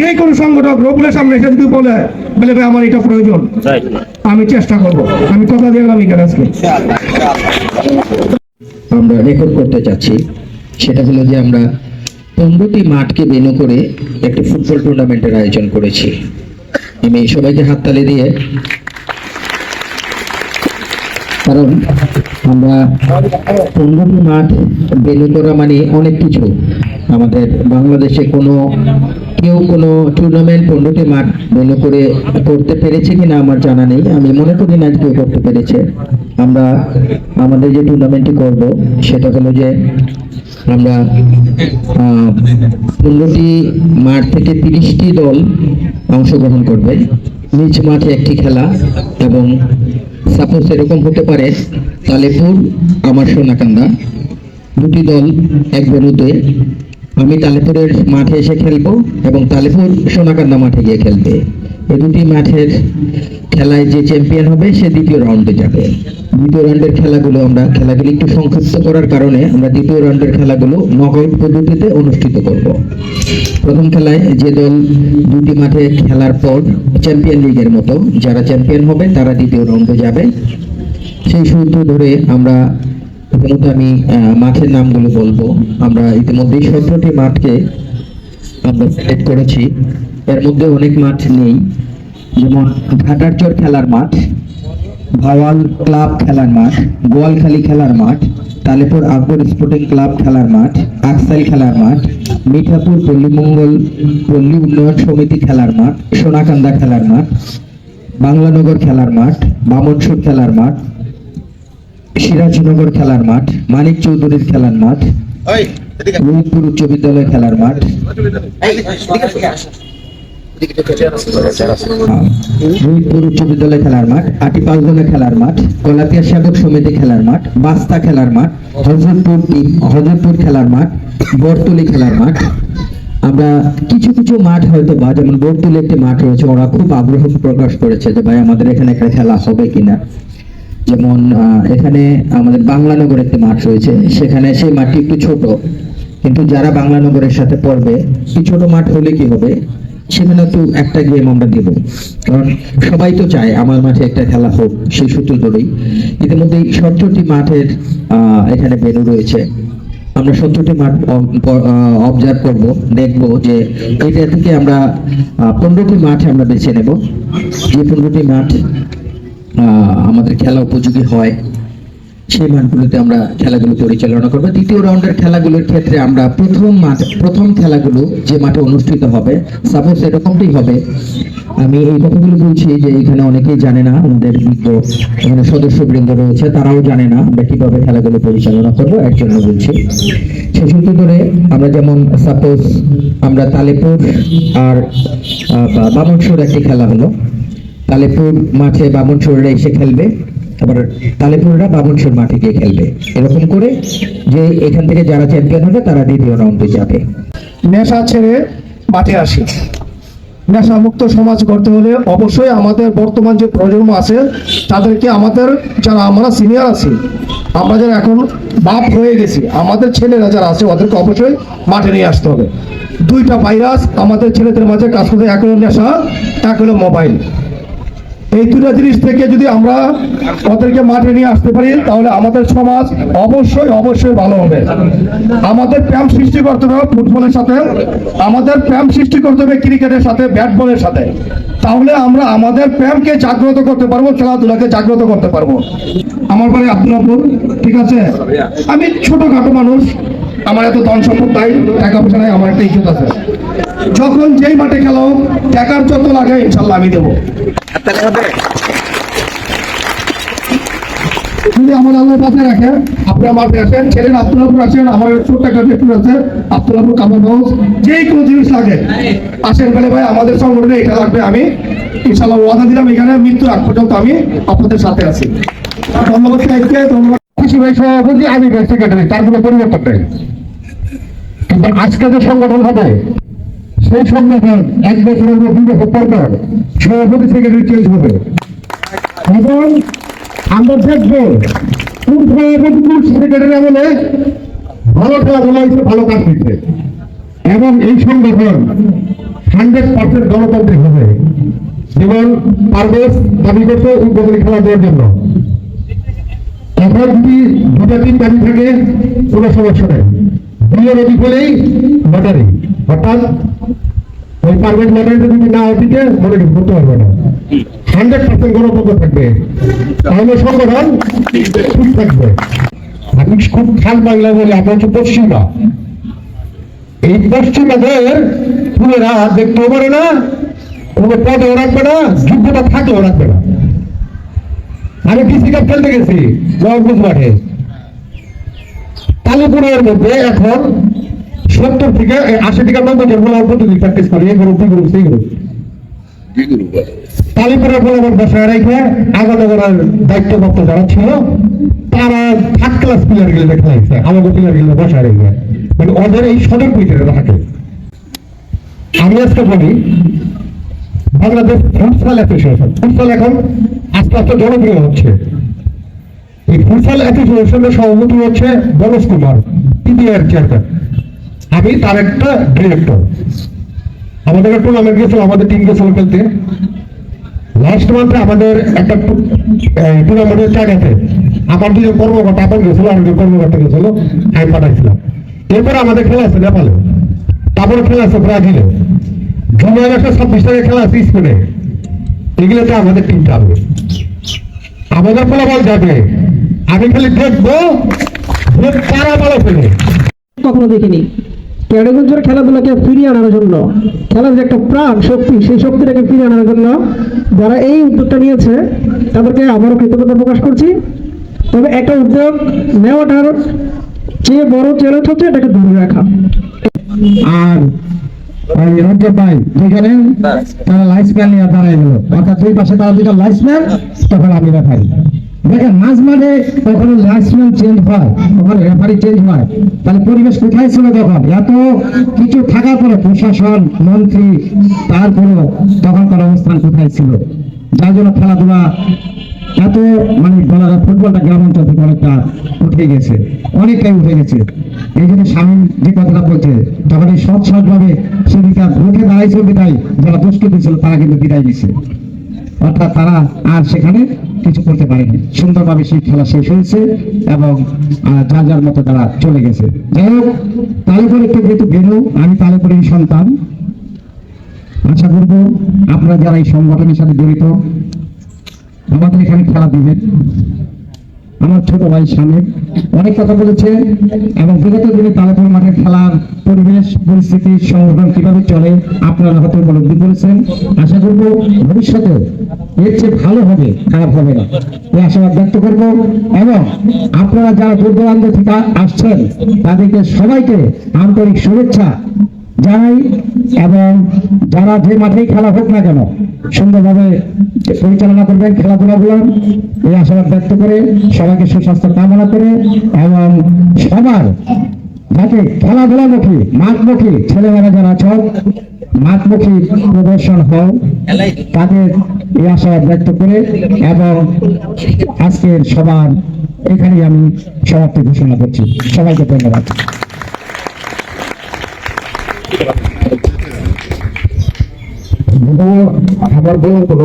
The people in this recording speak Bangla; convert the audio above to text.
যে কোনো সংগঠক রবুলের সামনে এসে যদি বলে বলে ভাই আমার এটা প্রয়োজন আমি চেষ্টা করব। আমি কথা দিলাম এখানে আজকে। আমরা রেকর্ড করতে চাচ্ছি সেটা হলো যে আমরা পনেরোটি মাঠকে বেনু করে একটি ফুটবল টুর্নামেন্টের আয়োজন করেছি। আমি সবাইকে হাততালি দিয়ে কারণ আমরা পনেরোটি মাঠ বেনু করা মানে অনেক কিছু। আমাদের বাংলাদেশে কোনো কেউ কোনো টুর্নামেন্ট পনেরোটি মাঠ মনে করে করতে পেরেছে কিনা আমার জানা নেই। আমি মনে করি না কেউ করতে পেরেছে। আমরা, আমাদের যে টুর্নামেন্টটি করব, সেটা হলো যে আমরা পনেরোটি মাঠ থেকে তিরিশটি দল অংশগ্রহণ করবে। নিজ মাঠে একটি খেলা এবং সাপোজ এরকম হতে পারে তালেপুর আমার সোনাকান্দা, দুটি দল এক বেরুতে আমি তালেপুরের মাঠে এসে খেলব এবং তালেপুর সোনাকান্দা মাঠে গিয়ে খেলবে। এই দুটি মাঠের খেলায় যে চ্যাম্পিয়ন হবে, সে দ্বিতীয় রাউন্ডে যাবে। দ্বিতীয় রাউন্ডের খেলাগুলো আমরা, খেলাগুলি একটু সংক্ষিপ্ত করার কারণে আমরা দ্বিতীয় রাউন্ডের খেলাগুলো নকআউট পদ্ধতিতে অনুষ্ঠিত করব। প্রথম খেলায় যে দল দুটি মাঠে খেলার পর চ্যাম্পিয়ন লিগের মতো, যারা চ্যাম্পিয়ন হবে, তারা দ্বিতীয় রাউন্ডে যাবে। সেই সূত্র ধরে আমরা প্রথমত আমি মাঠের নামগুলো বলব। আমরা ইতিমধ্যেই সতেরোটি মাঠকে আমরা সিলেক্ট করেছি। এর মধ্যে অনেক মাঠ নেই। যেমন ঘাটারচর খেলার মাঠ, ভাওয়াল ক্লাব খেলার মাঠ, গোয়ালখালী খেলার মাঠ, তালেপুর আকবর স্পোর্টিং ক্লাব খেলার মাঠ আকসাইল খেলার মাঠ, মিঠাপুর পল্লীমঙ্গল পল্লী উন্নয়ন সমিতি খেলার মাঠ, সোনাকান্দা খেলার মাঠ, বাংলানগর খেলার মাঠ, বামনসুর খেলার মাঠ সিরাজনগর খেলার মাঠ মানিক চৌধুরীর খেলার মাঠ রোহিতপুর উচ্চ বিদ্যালয় খেলার মাঠ। রোহিতপুর উচ্চ বিদ্যালয় খেলার মাঠ খেলার মাঠ কলাতিয়া সাধক সমিতি খেলার মাঠ বাস্তা খেলার মাঠ হজরতপুর হজরতপুর খেলার মাঠ বরতলি খেলার মাঠ। আমরা কিছু কিছু মাঠ হয়তো বা যেমন বরতলি একটি মাঠ রয়েছে ওরা খুব আগ্রহ প্রকাশ করেছে যে ভাই আমাদের এখানে একটা খেলা হবে কিনা। যেমন এখানে আমাদের বাংলানগর একটি মাঠ রয়েছে। সেখানে সেই মাঠটি একটু ছোট, কিন্তু যারা বাংলানগরের সাথে পড়বে, এই ছোট মাঠ হলে কি হবে? সেখানে তো একটা গেম আমরা দেব। কারণ সবাই তো চায় আমার মাঠে একটা খেলা হোক, সেই সূত্র ধরেই। ইতিমধ্যে সতেরোটি মাঠের এখানে বেনু রয়েছে। আমরা সত্তরটি মাঠ অবজার্ভ করব, দেখব যে এটা থেকে আমরা পনেরোটি মাঠ আমরা বেছে নেব। যে পনেরোটি মাঠ আমাদের খেলা উপযোগী হয়, সেই মাঠগুলোতে আমরা খেলাগুলো পরিচালনা করব। দ্বিতীয় রাউন্ডের খেলাগুলোর ক্ষেত্রে আমরা প্রথম মাঠ, প্রথম খেলাগুলো যে মাঠে অনুষ্ঠিত হবে সাপোজ এরকমটাই হবে। আমি এই কথাগুলো বলছি যে এখানে অনেকেই জানে না, আমাদের বিজ্ঞ এখানে সদস্যবৃন্দ রয়েছে, তারাও জানে না আমরা কীভাবে খেলাগুলো পরিচালনা করব, এর জন্য বলছি। সেই সূত্র ধরে আমরা যেমন সাপোজ আমরা তালেপুর আর বামনসুর একটি খেলা হলো। তালেপুর মাঠে বামনসুররা এসে খেলবে। আবার তালেপুররা বামনসুর মাঠে গিয়ে খেলবে। এরকম করে যে এখান থেকে যারা চ্যাম্পিয়ন হবে, তারা দ্বিতীয় রাউন্ডে যাবে। নেশা ছেড়ে মাঠে আসি। নেশা মুক্ত সমাজ গড়তে হলে অবশ্যই আমাদের বর্তমান যে প্রজন্ম আছে, তাদেরকে আমাদের যারা আমরা সিনিয়র আছি, আমরা যারা এখন বাপ হয়ে গেছি, আমাদের ছেলেরা যারা আছে, ওদেরকে অবশ্যই মাঠে নিয়ে আসতে হবে। দুইটা ভাইরাস আমাদের ছেলেদের মাঝে কাজ করতে এক হলো নেশা, এক হলো মোবাইল এই দুটা জিনিস থেকে যদি আমরা ওদেরকে মাঠে নিয়ে আসতে পারি, তাহলে আমাদের সমাজ অবশ্যই অবশ্যই ভালো হবে। আমাদের প্রেম সৃষ্টি করতে হবে ফুটবলের সাথে। আমাদের প্রেম সৃষ্টি করতে হবে ক্রিকেটের সাথে ব্যাট বলের সাথে। তাহলে আমরা আমাদের প্রেমকে জাগ্রত করতে পারব, খেলাধুলাকে জাগ্রত করতে পারব। আমার বাড়ি আব্দুল্লাপুর, ঠিক আছে? আমি ছোটখাটো মানুষ আমার এত ধন সম্পদ নাই, টাকা পয়সা নাই, আমার একটা ইজ্জত আছে। যখন যেই মাঠে খেলা টাকার যত লাগে, ইনশাল্লাহ আমি দেবো। যদি আমার পাশে রাখে ছেলের আছেন আমার ছোট্ট একটা আছে হাউস যেই কোনো জিনিস লাগে। আসেন বলে, ভাই, আমাদের সংগঠনে এটা লাগবে, আমি ইনশাল্লাহ ওয়াদা দিলাম এখানে মৃত্যু আগ পর্যন্ত আমি আপনাদের সাথে আছি। ধন্যবাদ ধন্যবাদ। ভাই, সভাপতি, আমি সেক্রেটারি তার কোনো পরিবর্তন নেই। কিন্তু আজকে যে সংগঠন হবে, সেই সংগঠন এক বছরের দুই বছর পর পর সভাপতি সেক্রেটারি চেঞ্জ হবে। এবং আমরা দেখব কোন সভাপতি কোন সেক্রেটারি আমলে ভালো খেলাধুলা হয়েছে, ভালো কাজ দিচ্ছে এবং এই সংগঠন হান্ড্রেড পার্সেন্ট গণতান্ত্রিক হবে। যেমন পারভেজ দাবি করছে উদ্বোধনী খেলা দেওয়ার জন্য। এখন যদি দুটা তিন দাবি থাকে, কোনো সমস্যা নেই। দুইয়ের অধিক হলেই লটারি ওই পারভেজ লটারিতে যদি না অধিকে মনে করতে পারবে না। হান্ড্রেড পার্সেন্ট গণতন্ত্র থাকবে। তাহলে সংগঠন ঠিক থাকবে। আমি খুব খাল বাংলা বলি আমরা হচ্ছে পশ্চিমা। এই পশ্চিমাদের দেখতেও পারে না, কোনো পদেও রাখবে না যোগ্যতা থাকলেও রাখবে না। আমি কৃষি কাপ খেলতে গেছি? নবগুজ মাঠে। কালীপুরের মধ্যে এখন সত্তর থেকে আশি থেকে নব্বই জন বলে প্রতিদিন প্র্যাকটিস করি এই গ্রুপ গ্রুপ সেই গ্রুপ কালীপুরের বসায় রেখে করার দায়িত্বপ্রাপ্ত যারা ছিল তারা থার্ড ক্লাস প্লেয়ারগুলো খেলাইছে আমাদের প্লেয়ারগুলো বসায় রেখে। মানে ওদের এই সদর পিঠে থাকে। আমি আজকে বলি বাংলাদেশ অ্যাসোসিয়েশন এখন আস্তে আস্তে জনপ্রিয় হচ্ছে। এই ফুটসাল অ্যাসোসিয়েশনের সভাপতি হচ্ছে কুমার পিডিআর চেয়ারম্যান আমি তার একটা ডিরেক্টর আমাদের আমাদের টিম গেছিল খেলতে। লাস্ট মান্থে আমাদের একটা টুর্নামেন্টের আমার দুজন কর্মকর্তা আপন গেছিল কর্মকর্তা গেছিল আমি পাঠাইছিলাম। এরপরে আমাদের খেলা আছে নেপালে। তারপরে খেলা আছে ব্রাজিলে। জুলাই একটা ছাব্বিশ তারিখে খেলা আছে স্পেনে। এগুলোতে আমাদের টিম যাবে। আমাদের ফলাফল যাবে। আমি খালি দেখব যে কারা ভালো খেলে। কখনো দেখিনি। ক্যাডেগঞ্জের খেলাধুলাকে ফিরিয়ে আনার জন্য খেলার যে একটা প্রাণ শক্তি সেই শক্তিটাকে ফিরিয়ে আনার জন্য যারা এই উদ্যোগটা নিয়েছে তাদেরকে আবারও কৃতজ্ঞতা প্রকাশ করছি। তবে একটা উদ্যোগ নেওয়াটার চেয়ে বড় চ্যালেঞ্জ হচ্ছে এটাকে ধরে রাখা। আর ভাই দুইখানে তারা লাইসম্যান নিয়ে দাঁড়াই গেল। অর্থাৎ দুই পাশে তারা দুইটা লাইসম্যান তখন আমি রেফারি দেখেন, মাঝ মাঝে তখন লাইসম্যান চেঞ্জ হয় তখন রেফারি চেঞ্জ হয়। তাহলে পরিবেশ কোথায় ছিল তখন? এত কিছু থাকার পরে প্রশাসন, মন্ত্রী, তারপরেও তখনকার অবস্থান কোথায় ছিল? যার জন্য খেলাধুলা এত মানে বলা যায় ফুটবলটা গ্রাম অঞ্চল থেকে অনেকটা উঠে গেছে, অনেকটাই উঠে গেছে। এই জন্য স্বামী যে কথাটা বলছে তখন এই সৎ সৎভাবে সেদিকে উঠে দাঁড়াইছিল বিদায়, যারা দুষ্কৃতি ছিল তারা কিন্তু বিদায় দিচ্ছে অর্থাৎ তারা আর সেখানে কিছু করতে পারেনি। সুন্দরভাবে সেই খেলা শেষ হয়েছে এবং যার যার মতো তারা চলে গেছে। যাই হোক, তালেপুর একটু যেহেতু বেরো আমি তালেপুরের সন্তান। আশা করব আপনারা যারা এই সংগঠনের সাথে জড়িত, আমাদের এখানে খেলা দিবেন। আমার ছোট ভাই স্বামী অনেক কথা বলেছে এবং বিগত দিনে তালাপুর মাঠে খেলার পরিবেশ, পরিস্থিতি, সংগঠন কীভাবে চলে, আপনারা হয়তো উপলব্ধি করেছেন। আশা করব ভবিষ্যতে এর চেয়ে ভালো হবে, খারাপ হবে না। এই আশাবাদ ব্যক্ত করব এবং আপনারা যারা দূর দূরান্ত থেকে আসছেন, তাদেরকে সবাইকে আন্তরিক শুভেচ্ছা জানাই এবং যারা যে মাঠেই খেলা হোক না কেন, সুন্দরভাবে পরিচালনা করবেন খেলাধুলাগুলো। এই আশাবাদ ব্যক্ত করে সবাইকে সুস্বাস্থ্য কামনা করে এবং সবার যাতে খেলাধুলামুখী, মাঠমুখী ছেলেমেয়েরা যারা আছো, মাঠমুখী প্রদর্শন হও তাদের এই আশাবাদ ব্যক্ত করে এবং আজকের সবার এখানেই আমি সমাপ্তি ঘোষণা করছি। সবাইকে ধন্যবাদ। আমার বউ কোনো